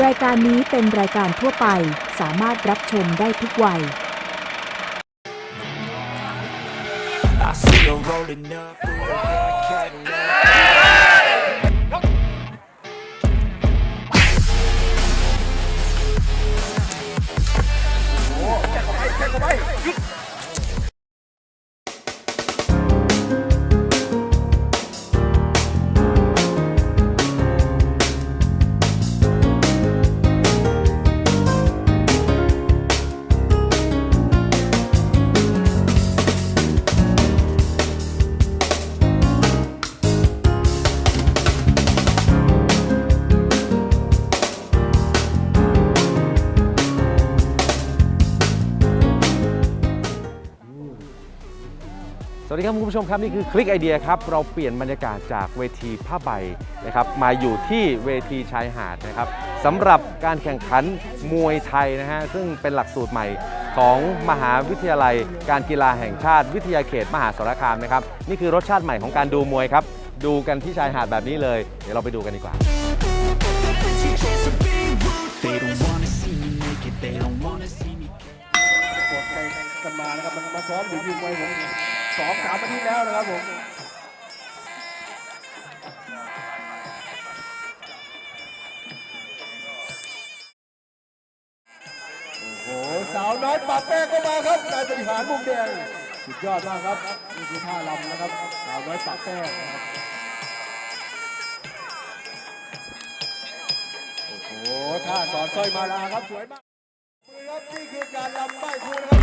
รายการนี้เป็นรายการทั่วไปสามารถรับชมได้ทุกวัย I see her rolling up ครับคุณผู้ชมครับนี่คือคลิกไอเดียครับเราเปลี่ยนบรรยากาศจากเวทีผ้าใบนะครับมาอยู่ที่เวทีชายหาดนะครับสำหรับการแข่งขันมวยไทยนะฮะซึ่งเป็นหลักสูตรใหม่ของมหาวิทยาลัย การกีฬาแห่งชาติวิทยาเขตมหาสารคามนะครับนี่คือรสชาติใหม่ของการดูมวยครับดูกันที่ชายหาดแบบนี้เลย เดี๋ยวเราไปดูกันดีกว่า They don't wanna see me naked, they don't wanna see me กดไปกันมานะครับมันมาซ้อมอยู่ยิงไว้ผม องสามอาทิตย์แล้วนะครับผมโอ้โหสาวน้อยปาแป้ก็มาครับนายบริหารมุมแดงสุดยอดมากครับนี่คือท่าลำนะครับสาวน้อยปาแป้งนะโอ้โหท่าสอนสร้อยมาลาครับสวยมากครับนี่คือการลำใต้ครูนะครับ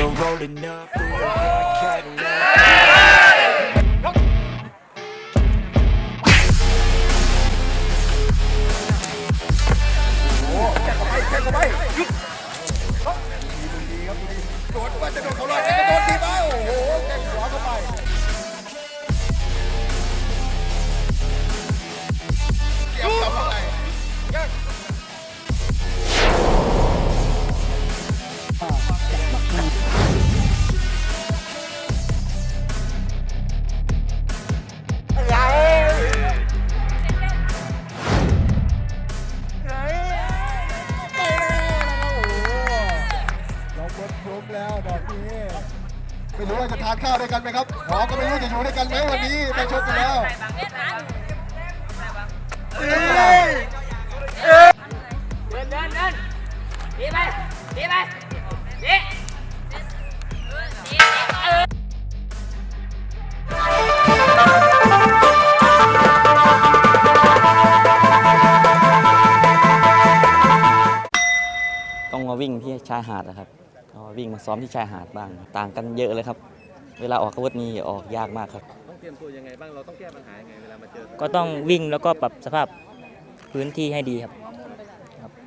You're rolling up. Cadillac. โดนว่าจะโดนเขาลอยจะโดนดีป่ะ ชายหาดนะครับก็วิ่งมาซ้อมที่ชายหาดบ้าง ต่างกันเยอะเลยครับ เวลาออกอาวุธนี่ออกยากมากครับ ต้องเตรียมตัวยังไงบ้าง เราต้องแก้ปัญหายังไงเวลามาเจอ ก็ต้องวิ่งแล้วก็ปรับสภาพพื้นที่ให้ดีครับ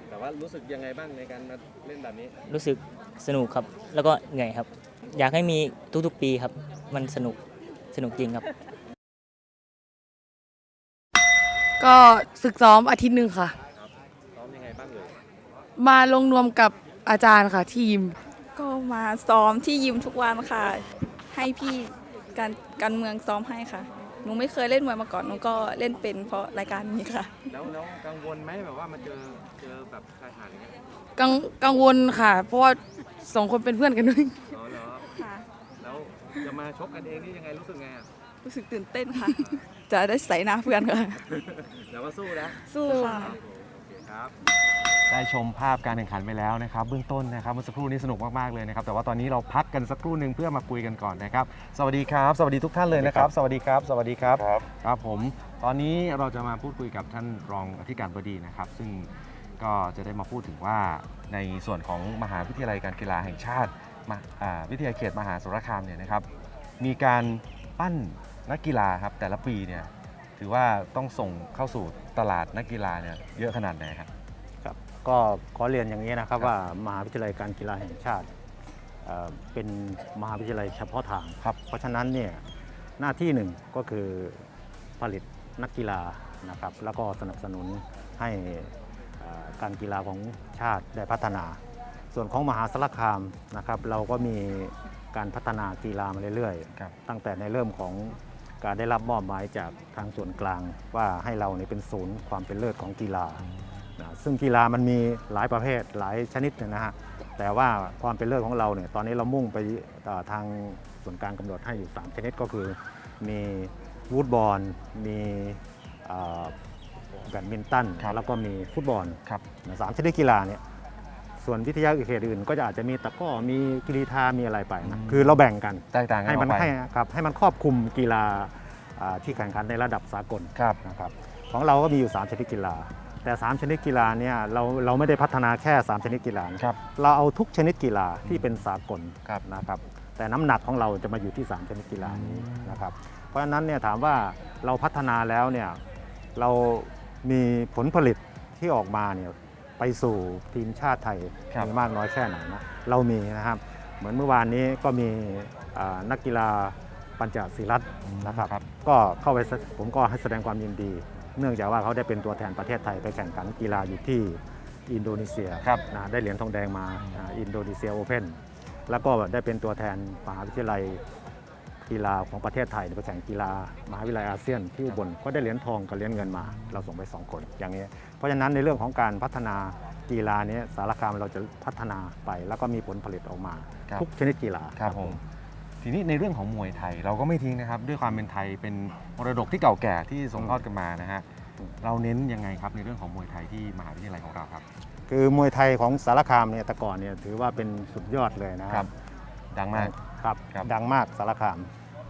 แต่ว่ารู้สึกยังไงบ้างในการมาเล่นแบบนี้ รู้สึกสนุกครับ แล้วก็เหนื่อยครับ อยากให้มีทุกๆปีครับ มันสนุก สนุกจริงครับ ก็ฝึกซ้อมอาทิตย์หนึ่งค่ะ ซ้อมยังไงบ้างเลยมาลงนวมกับ อาจารย์ค่ะที่ยิมก็มาซ้อมที่ยิมทุกวันค่ะ ให้พี่การการเมืองซ้อมให้ค่ะ หนูไม่เคยเล่นมวยมาก่อน หนูก็เล่นเป็นเพราะรายการนี้ค่ะ แล้วแล้วกังวลไหมแบบว่ามาเจอเจอแบบชายหาดอย่างเงี้ยกังกังวลค่ะ เพราะว่าสองคนเป็นเพื่อนกันด้วย อ๋อเหรอค่ะ แล้วจะมาชกกันเองนี่ยังไงรู้สึกไงอะรู้สึกตื่นเต้นค่ะ จะได้ใส่หน้าเพื่อนค่ะแต่ว่าสู้นะสู้ค่ะครับ ได้ชมภาพการแข่งขันไปแล้วนะครับเบื้องต้นนะครับเมื่อสักครู่นี้สนุกมากๆเลยนะครับแต่ว่าตอนนี้เราพักกันสักครู่หนึ่งเพื่อมาคุยกันก่อนนะครับสวัสดีครับ สวัสดีทุกท่านเลยนะครับ สวัสดีครับ สวัสดีครับครับผม ตอนนี้เราจะมาพูดคุยกับท่านรองอธิการบดีนะครับ ซึ่งก็จะได้มาพูดถึงว่าในส่วนของมหาวิทยาลัยการกีฬาแห่งชาติมหาอ่าวิทยาเขตมหาสารคามเนี่ยนะครับมีการปั้นนักกีฬาครับแต่ละปีเนี่ยถือว่าต้องส่งเข้าสู่ตลาดนักกีฬาเนี่ยเยอะขนาดไหนครับครับ ก็ขอเรียนอย่างนี้นะครับครับว่ามหาวิทยาลัยการกีฬาแห่งชาติเอ่อเป็นมหาวิทยาลัยเฉพาะทางครับเพราะฉะนั้นเนี่ยหน้าที่หนึ่งก็คือผลิตนักกีฬานะครับแล้วก็สนับสนุนให้เอ่อการกีฬาของชาติได้พัฒนา ส่วนของมหาสารคามนะครับเราก็มีการพัฒนากีฬามาเรื่อยครับ ๆ ตั้งแต่ในเริ่มของการได้รับมอบหมายจากทางส่วนกลางว่าให้เราเนี่ยเป็นศูนย์ความเป็นเลิศของกีฬานะ ซึ่งกีฬามันมีหลายประเภทหลายชนิดเนยนะฮะแต่ว่าความเป็นเลิศของเราเนี่ยตอนนี้เรามุ่งไปเอ่อทางส่วนกลางกำหนดให้อยู่ 3 ชนิดก็คือมีวูดบอลมีเอ่อแบดมินตันครับแล้วก็มีฟุตบอลครับนะสามชนิดกีฬาเนี่ยส่วนวิทยาเขตอื่นก็จะอาจจะมีตะกร้อมีกีฬามีอะไรไปนะอืมคือเราแบ่งกันแตกต่างกันให้อมัอนกไปให้ครับให้มันครอบคลุมกีฬาอ่าที่แข่งขันในระดับสากลครับนะครับของเราก็มีอยู่ 3 ชนิดกีฬา แต่ 3 ชนิดกีฬาเนี่ยเราเราไม่ได้พัฒนาแค่ 3 ชนิดกีฬานะครับ เราเอาทุกชนิดกีฬาที่เป็นสากลครับ นะครับ แต่น้ำหนักของเราจะมาอยู่ที่ 3 ชนิดกีฬานี้นะครับ เพราะฉะนั้นเนี่ยถามว่าเราพัฒนาแล้วเนี่ยเรามีผลผลิตที่ออกมาเนี่ยไปสู่ทีมชาติไทยครับ มีมากน้อยแค่ไหนนะเรามีนะครับ เหมือนเมื่อวานนี้ก็มีอ่านักกีฬาปัญจศิรัตน์นะครับครับก็เข้าไปแสผมก็ให้แสดงความยินดี เนื่องจากว่าเขาได้เป็นตัวแทนประเทศไทยไปแข่งขันกีฬาอยู่ที่อินโดนีเซียครับ นะได้เหรียญทองแดงมาอ่าอินโดนีเซียโอเพนแล้วก็ได้เป็นตัวแทนมหาวิทยาลัยกีฬาของประเทศไทยไปแข่งกีฬามหาวิทยาลัยอาเซียนที่อุบลก็ได้เหรียญทองกับเหรียญเงินมา เราส่งไปสองคนอย่างนี้เพราะฉะนั้นในเรื่องของการพัฒนากีฬานี้สารคามเราจะพัฒนาไป แล้วก็มีผลผลิตออกมา ครับ ทุกชนิดกีฬา ครับผม ทีนี้ในเรื่องของมวยไทยเราก็ไม่ทิ้งนะครับ ด้วยความเป็นไทยเป็นมรดกที่เก่าแก่ที่ส่งทอดกันมานะฮะเราเน้นยังไงครับในเรื่องของมวยไทยที่มหาวิทยาลัยของเราครับ คือมวยไทยของสารคามเนี่ยแต่ก่อนเนี่ยถือว่าเป็นสุดยอดเลยนะคครัรับ บ ดังมาก ครับครับดังมากสารคาม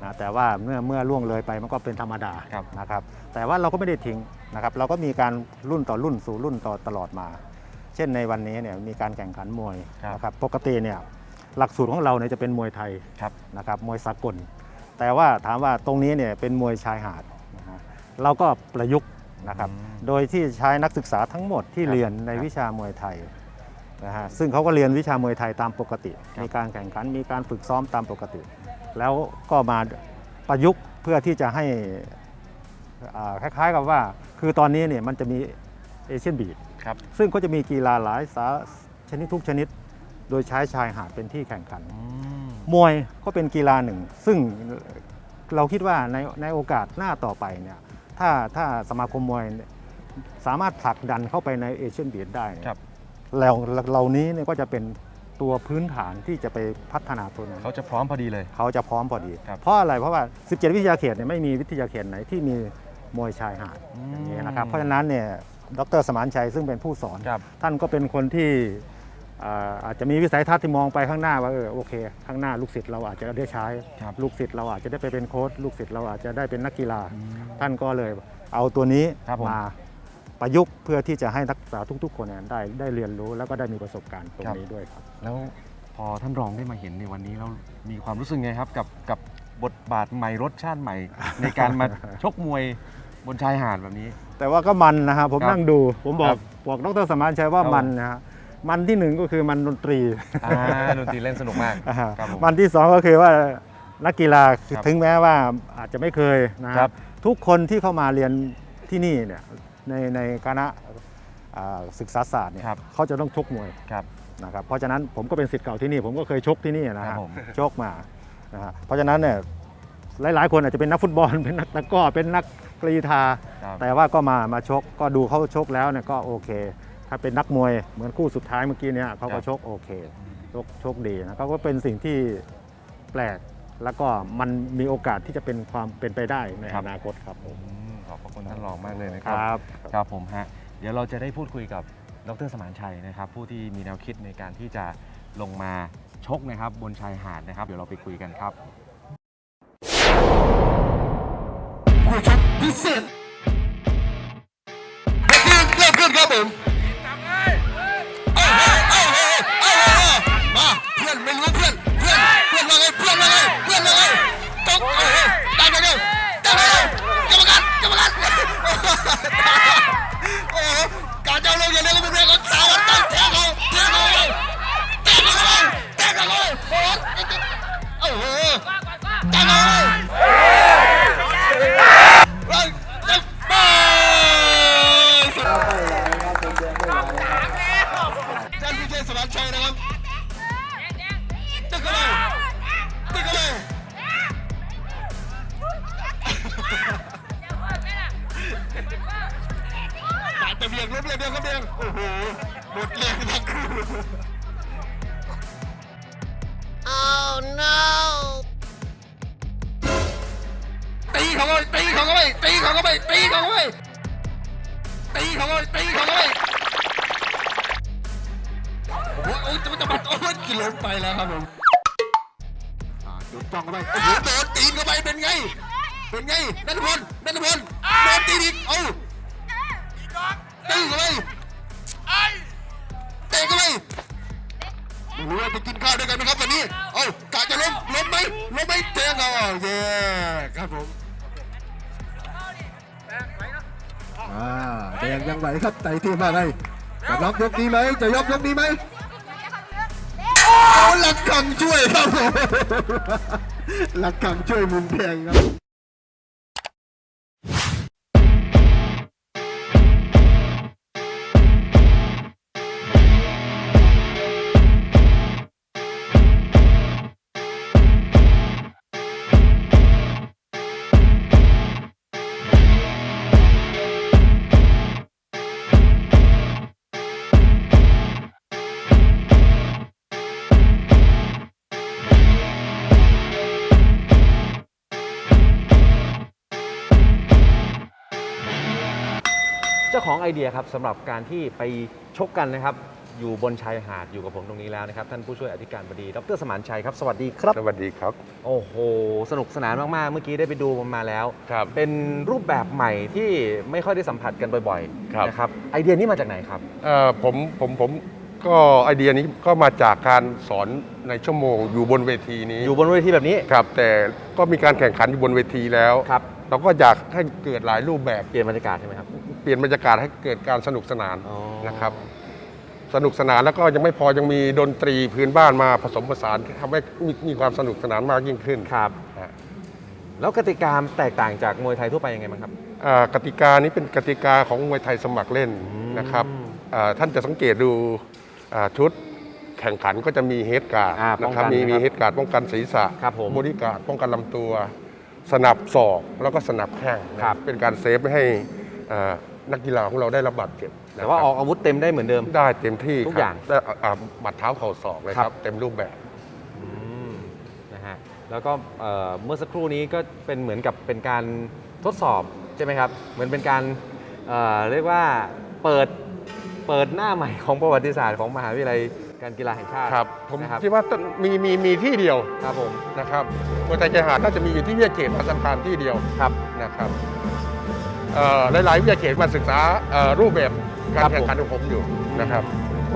นะแต่ว่าเมื่อเมื่อล่วงเลยไปมันก็เป็นธรรมดาครับนะครับ แต่ว่าเราก็ไม่ได้ทิ้งนะครับ เราก็มีการรุ่นต่อรุ่นสู่รุ่นต่อตลอดมา เช่นในวันนี้เนี่ยมีการแข่งขันมวยครับ นะครับปกติเนี่ย หลักสูตรของเราเนี่ยจะเป็นมวยไทยครับนะครับมวยสากล แต่ว่าถามว่าตรงนี้เนี่ยเป็นมวยชายหาดนะฮะเราก็ประยุกต์นะครับอืมโดยที่ใช้นักศึกษาทั้งหมดที่ครับเรียนในครับวิชามวยไทยนะฮะซึ่งเขาก็เรียนวิชามวยไทยตามปกติครับมีการแข่งขันมีการฝึกซ้อมตามปกติ แล้วก็มาประยุกต์เพื่อที่จะให้อ่าคล้ายๆกับว่า คือตอนนี้เนี่ยมันจะมีเอเชียนบีดครับซึ่งก็จะมีกีฬาหลายสาชนิดทุกชนิดโดยใช้ชายหาดเป็นที่แข่งขันอืมมวยก็เป็นกีฬาหนึ่ง ซึ่งเราคิดว่าในในโอกาสหน้าต่อไปเนี่ยถ้าถ้าสมาคมมวยเนี่ยสามารถผลักดันเข้าไปในเอเชียนบีดได้เนี่ยครับแล้วเหล่านี้เนี่ยก็จะเป็นตัวพื้นฐานที่จะไปพัฒนาตัวนั้นเขาจะพร้อมพอดีเลย เขาจะพร้อมพอดีครับเพราะอะไรเพราะว่า 17 วิทยาเขตเนี่ยไม่มีวิทยาเขตไหนที่มีมวยชายหาดอืมอย่างนี้นะครับเพราะฉะนั้นเนี่ยดรสมานชัยซึ่งเป็นผู้สอนครับท่านก็เป็นคนที่ อ่าอาจจะมีวิสัยทัศน์ที่มองไปข้างหน้าว่าเออโอเคข้างหน้าลูกศิษย์เราอาจจะได้ใช้ครับลูกศิษย์เราอาจจะได้ไปเป็นโค้ชลูกศิษย์เราอาจจะได้เป็นนักกีฬา ท่านก็เลยเอาตัวนี้ครับผมมาประยุกต์เพื่อที่จะให้นักศึกษาทุก ๆ คนเนี่ยได้ได้เรียนรู้แล้วก็ได้มีประสบการณ์ตรงนี้ด้วยครับ แล้วพอท่านรองได้มาเห็นในวันนี้แล้วมีความรู้สึกไงครับกับกับบทบาทใหม่รสชาติใหม่ ในการมาชกมวยบนชายหาดแบบนี้ แต่ว่าก็มันนะฮะผมครับนั่งดู ผมบอครักบบอกดรสมานชัยว่าครับมันนะฮะ มันที่หนึ่งก็คือมันดนตรีอ่าดนตรีเล่นสนุกมากอ่าครับผมมันที่สองก็คือว่านักกีฬาครับถึงแม้ว่าอาจจะไม่เคยนะฮะครับทุกคนที่เข้ามาเรียนที่นี่เนี่ยในในคณะอ่าศึกษาศาสตร์เนี่ยครับเขาจะต้องชกมวยครับนะครับเพราะฉะนั้นผมก็เป็นศิษย์เก่าที่นี่ ผมก็เคยชกที่นี่นะครัฮะบผม ชกมานะฮะเพราะฉะนั้นเนี่ยหลาย ๆ คนอาจจะเป็นนักฟุตบอล เป็นนักตะกร้อเป็นนักกรีฑาครับ แต่ว่าก็มามาชกก็ดูเขาชกแล้วเนี่ยก็โอเค ถ้าเป็นนักมวยเหมือนคู่สุดท้ายเมื่อกี้เนี่ยเขาก็ชกโอเคชกชกดีนะก็เป็นสิ่งที่แปลกแล้วก็มันมีโอกาสที่จะเป็นความเป็นไปได้ในครัอบนาคตครับผมอืมขอบพระคุณท่านรองมากเลยนะคครับรับ ครับผมฮะเดี๋ยวเราจะได้พูดคุยกับดรสมานชัยนะครับ ผู้ที่มีแนวคิดในการที่จะลงมาชกนะครับบนชายหาดนะครับ เดี๋ยวเราไปคุยกันครับพิเศษเริ่มขึ้นครับผม เพื่อนเพื่อนเพื่อนเพื่อนว่าไงเพื่อนว่าไงเพื่อนว่าไงตกเออได้ไปเร็วได้ไปเร็วกรรมการกรรมการโอ้โห ตีเขาเข้าไปตีเขาเข้าไปโอ้ยโอ้ยจะมันจะมันโอ้ยกินล้มไปแล้วครับผมอ่าโดนจ้องเข้าไปโอ้โหโดนตีนเข้าไปเป็นไง เป็นไงนัทพลนัทพลโดนตีนอีกเอ้าตีเข้าไปเตะเข้าไปโอ้โหไปกินข้าวด้วยกันไหมครับวันนี้ เอ้ากะจะล้มล้มไหมล้มไหมเตะเขาเย้ครับผม อ่าแดงยังไหวครับไต่ที่มาได้จะยกยกนี้ไหมจะยกยกนี้ไหมเอาหลักขังช่วยครับผมหลักขังช่วยมุมแดงครับ เจ้าของไอเดียครับสำหรับการที่ไปชกกันนะครับ อยู่บนชายหาดอยู่กับผมตรงนี้แล้วนะครับ ท่านผู้ช่วยอธิการบดี ดรสมานชัยครับสวัสดีครับ สวัสดีครับ โอ้โห สนุกสนานมาก ๆ เมื่อกี้ได้ไปดูมันมาแล้ว ครับเป็นรูปแบบใหม่ที่ไม่ค่อยได้สัมผัสกันบ่อยครับ ๆนะครับไอเดียนี้มาจากไหนครับ เอ่อผมผมผมก็ไอเดียนี้ก็มาจากการสอนในชั่วโมงอยู่บนเวทีนี้อยู่บนเวทีแบบนี้ครับ แต่ก็มีการแข่งขันอยู่บนเวทีแล้ว ครับเราก็อยากให้เกิดหลายรูปแบบ เปลี่ยนบรรยากาศใช่ไหมครับ เปลี่ยนบรรยากาศให้เกิดการสนุกสนานอ๋อ นะครับ สนุกสนานแล้วก็ยังไม่พอยังมีดนตรีพื้นบ้านมาผสมผสานทำให้มีมีความสนุกสนานมากยิ่งขึ้นครับนะแล้วกติกาแตกต่างจากมวยไทยทั่วไปยังไงบ้างครับ อ่ากติกานี้เป็นกติกาของมวยไทยสมัครเล่นอืมนะครับอ่าท่านจะสังเกตดูอ่าชุดแข่งขันก็จะมีเฮดการ์ดอ่าป้นะองคกัรับนมีนะครับมีเฮดการ์ดป้องกันศีรษะครับผมบริการดป้องกันลำตัว สนับศอกแล้วก็สนับแข้งนะครับ เป็นการเซฟไม่ให้อ่า นักกีฬาของเราได้รับบาดเจ็บนะแต่ว่าครับออกอาวุธเต็มได้เหมือนเดิม ได้เต็มที่ทุกครับอย่างได้อ่าอ่าบัดเท้าเข่าศอกเลยคครัรับบเต็มรูปแบบอืมนะฮะแล้วก็เอ่อเมื่อสักครู่นี้ก็เป็นเหมือนกับเป็นการทดสอบใช่ไหมครับ เหมือนเป็นการเอ่อเรียกว่าเปิดเปิดหน้าใหม่ของประวัติศาสตร์ของมหาวิทยาลัยการกีฬาแห่งชาติครับผมนะครับคิดว่าต้องมีมีมีที่เดียวครับผมนะครับมวยไทยชายหาดน่าจะมีอยู่ที่วิทยาเขตมาสัมพันธ์ที่เดียวครับนะครับเอ่อ หลายๆวิทยาเขตมาศึกษาเอ่อรูปแบบกาครัรบแข่งขันของผมอยู่นะครับ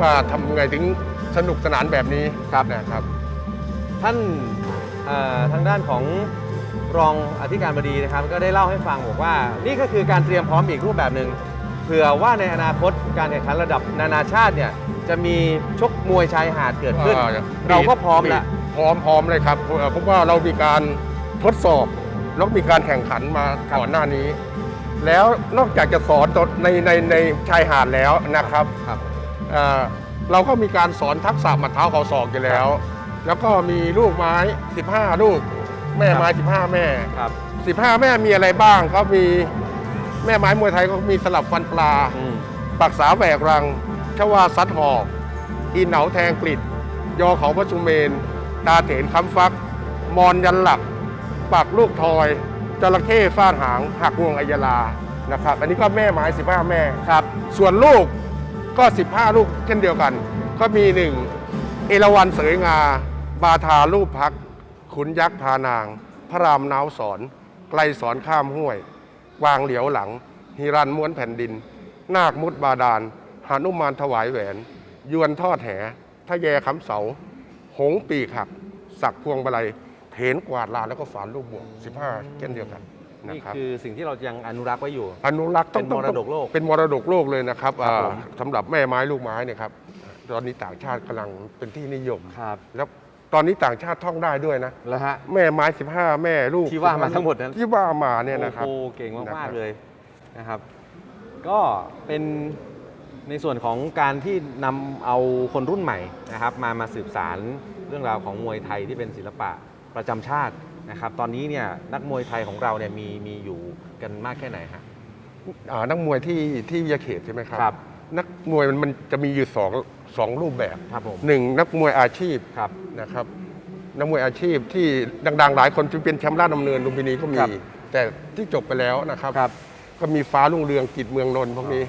ว่าทำไงถึงสนุกสนานแบบนี้ครับนะครับ ท่านเอ่อทางด้านของรองอธิการบดีนะครับ ก็ได้เล่าให้ฟังบอกว่า นี่ก็คือการเตรียมพร้อมอีกรูปแบบหนึ่งเผื่อว่าในอนาคตการแข่งขันระดับนานาชาติเนี่ยจะมีชกมวยชายหาดเกิดขึ้นอ่าเราก็พร้อมแล้วพร้อมพร้อมเลยครับเพราะเพราะว่าเรามีการทดสอบแล้วมีการแข่งขันมาครับก่อนหน้านี้ แล้วนอกจากจะสอนในในในชายหาดแล้วนะครับครับเอ่อเราก็มีการสอนทักษะหมัดเท้าเขาศอกอยู่แล้ว แล้วก็มีลูกไม้ 15 ลูก แม่ไม้ 15 แม่ ครับ 15 แม่มีอะไรบ้างก็มีแม่ไม้มวยไทยก็มีสลับฟันปลา อืม ปักษาแหวกรัง ชวาซัดหอก อีเหนาแทงกลิด ยอเขาพระสุเมน ตาเถนค้ำฟัก มอนยันหลัก ปักลูกทอย จระเข้ฟาดหางหักงวงอัยลานะครับ อันนี้ก็แม่ไม้ 15 แม่ครับ ส่วนลูกก็ 15 ลูกเช่นเดียวกัน ก็มีหนึ่งเอราวันเสยงา บาทาลูกพัก ขุนยักษ์พานาง พระรามนาวสอนไกลสอนข้ามห้วย วางเหลียวหลังฮิรันม้วนแผ่นดิน นาคมุดบาดาลหานุมานถวายแหวน ยวนทอดแหทะแยคำเสา หงส์ปีกหัก สักพวงบะไล เถนกวาดลานแล้วก็ฝานลูกบวก 15 เช่นเดียวกันนะนี่ครับ คือสิ่งที่เรายังอนุรักษ์ไว้อยู่ อนุรักษ์ต้องเป็นมรดกโลกเป็นมรดกโลกเลยนะครับครับอ่าผมสำหรับแม่ไม้ลูกไม้เนี่ยครับตอนนี้ต่างชาติกำลังเป็นที่นิยม ครับแล้วตอนนี้ต่างชาติท่องได้ด้วยนะ แล้วฮะ แม่ไม้ 15 แม่ลูกที่ว่ามา15ทั้งหมดนั้น ที่ว่ามาเนี่ยนะครับ โอ้โหเก่งนะครัมากบ ๆเลยนะครับ ก็เป็นในส่วนของการที่นำเอาคนรุ่นใหม่นะครับ มามาสืบสารเรื่องราวของมวยไทยที่เป็นศิลปะ ประจำชาตินะครับ ตอนนี้เนี่ยนักมวยไทยของเราเนี่ยมีมีอยู่กันมากแค่ไหนฮะ อ่านักมวยที่ที่วิทยาเขตใช่ไหมครับ ครับนักมวยมันมันจะมีอยู่สองสองรูปแบบครับผม หนึ่งนักมวยอาชีพครับ นะครับ นักมวยอาชีพที่ดังๆหลายคนที่เป็นแชมป์ราชดำเนินลุมพินีก็มี ครับ แต่ที่จบไปแล้วนะครับ ครับ ก็มีฟ้ารุ่งเรืองกิจเมืองนนท์พวกนี้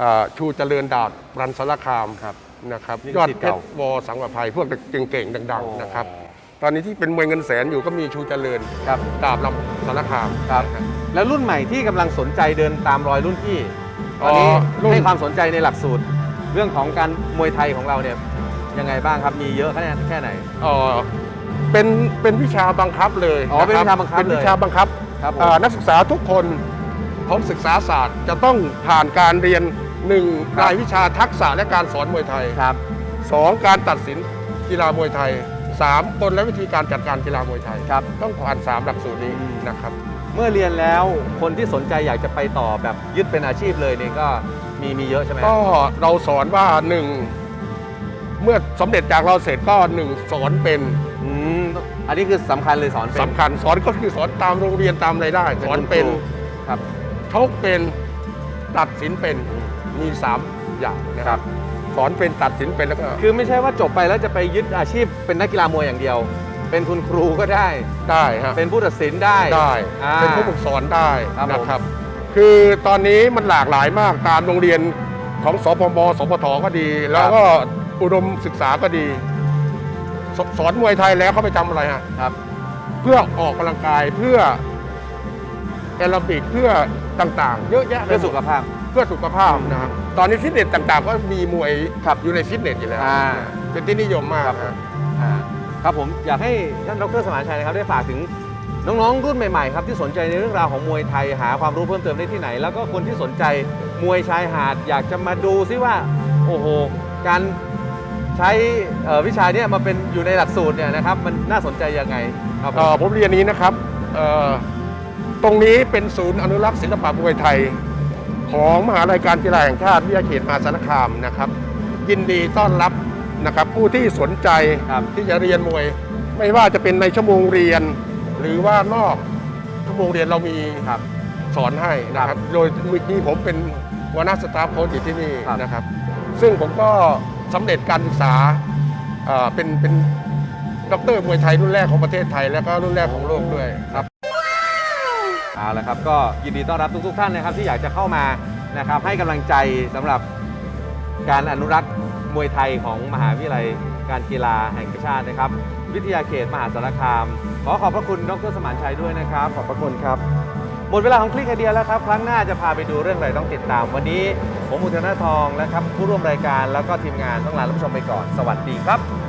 อ่าชูเจริญดาบรันสารคามครับนะครับนี่ยอดศิษย์เพชเก่ารวอสังวภัยพวกเก่งๆดังโอ้ๆนะครับ ตอนนี้ที่เป็นมวยเงินแสนอยู่ก็มีชูเจริญครับดาบลำสารคามครับนะแล้วรุ่นใหม่ที่กำลังสนใจเดินตามรอยรุ่นพี่ตอนนี้อ๋อรุ่นให้ความสนใจในหลักสูตร เรื่องของการมวยไทยของเราเนี่ยยังไงบ้างครับมีเยอะแค่ไหนแค่ไหนเอ่อเป็นเป็นวิชาบังคับเลยอ๋อเป็นวิชาบังคับเป็นเลยวิชาบังคับครับผมอ่านักศึกษาทุกคนของศึกษาศาสตร์จะต้องผ่านการเรียนหนึ่งรายวิชาทักษะและการสอนมวยไทยครับสองการตัดสินกีฬามวยไทย สามกลและวิธีการจัดการกีฬามวยไทยครับ ต้องผ่านสามหลักสูตรนี้อืมนะครับ เมื่อเรียนแล้วคนที่สนใจอยากจะไปต่อแบบยึดเป็นอาชีพเลยเนี่ยก็มีมีเยอะใช่ไหมก็เราสอนว่าหนึ่งเมื่อสำเร็จจากเราเสร็จก็หนึ่งสอนเป็นอืมอันนี้คือสำคัญเลยสอนเป็นสำคัญสอนก็คือสอนตามโรงเรียนตามอะไรได้ สอนเป็นคุณครูครับชกเป็นตัดสินเป็นมีสามอย่างนะครับ สอนเป็นตัดสินเป็นแล้วก็คือไม่ใช่ว่าจบไปแล้วจะไปยึดอาชีพเป็นนักกีฬามวยอย่างเดียว เป็นคุณครูก็ได้ ได้ฮะเป็นผู้ตัดสินได้ได้อ่า เป็นผู้ฝึกสอนได้ครับผม นะครับ คือตอนนี้มันหลากหลายมากตามโรงเรียนของสพมสพทก็ดี แล้วก็อุดมศึกษาก็ดีสสอนมวยไทยแล้วเขาไปทำอะไรฮะ ครับ เพื่อออกกำลังกายเพื่อแอโรบิกเพื่อต่างๆ เยอะแยะไปเพื่อหมดสุขภาพ เพื่อสุขภาพนะครับตอนนี้ฟิตเนสต่างๆ ก็มีมวยอยู่ในฟิตเนสอยู่แล้วอ่า เป็นที่นิยมมากครับผมฮะอ่าครับผมอยากให้ท่านดรสมานชัยนะครับได้ฝากถึงน้องๆรุ่นใหม่ๆครับที่สนใจในเรื่องราวของมวยไทยหาความรู้เพิ่มเติมได้ที่ไหน แล้วก็คนที่สนใจมวยชายหาด อยากจะมาดูซิว่าโอ้โหการใช้เอ่อวิชาเนี้มาเป็นอยู่ในหลักสูตรเนี่ยนะครับมันน่าสนใจยังไงครับผเอ่อมผมเรียนนี้นะครับเอ่อตรงนี้เป็นศูนย์อนุรักษ์ศิลปะมวยไทย ของมหาลัยการกีฬาแห่งชาติวิทยาเขตมหาสารคามนะครับ ยินดีต้อนรับนะครับผู้ที่สนใจครับที่จะเรียนมวย ไม่ว่าจะเป็นในชั่วโมงเรียน หรือว่านอกชั่วโมงเรียนเรามีครับสอนให้นะคครัรับบโดยมีผมเป็นหัวหน้าสตาฟโค้ชอยู่ที่นี่ครับนะครับ ซึ่งผมก็สำเร็จการศึกษาเอ่อเป็นเป็นด็อกเตอร์มวยไทยรุ่นแรกของประเทศไทย แล้วก็รุ่นแรกของโลกด้วยครับ เอาละครับก็ยินดีต้อนรับทุกๆท่านนะครับที่อยากจะเข้ามานะครับให้กำลังใจสำหรับการอนุรักษ์มวยไทยของมหาวิทยาลัยการกีฬาแห่งชาตินะครับ วิทยาเขตมหาสารคาม ขอขอบพระคุณดรสมานชัยด้วยนะครับ ขอบพระคุณครับ หมดเวลาของคลิกไอเดียแล้วครับ ครั้งหน้าจะพาไปดูเรื่องอะไรต้องติดตาม วันนี้ผมอุทนาทองและครับผู้ร่วมรายการแล้วก็ทีมงานต้องลาท่านผู้ชมไปก่อน สวัสดีครับ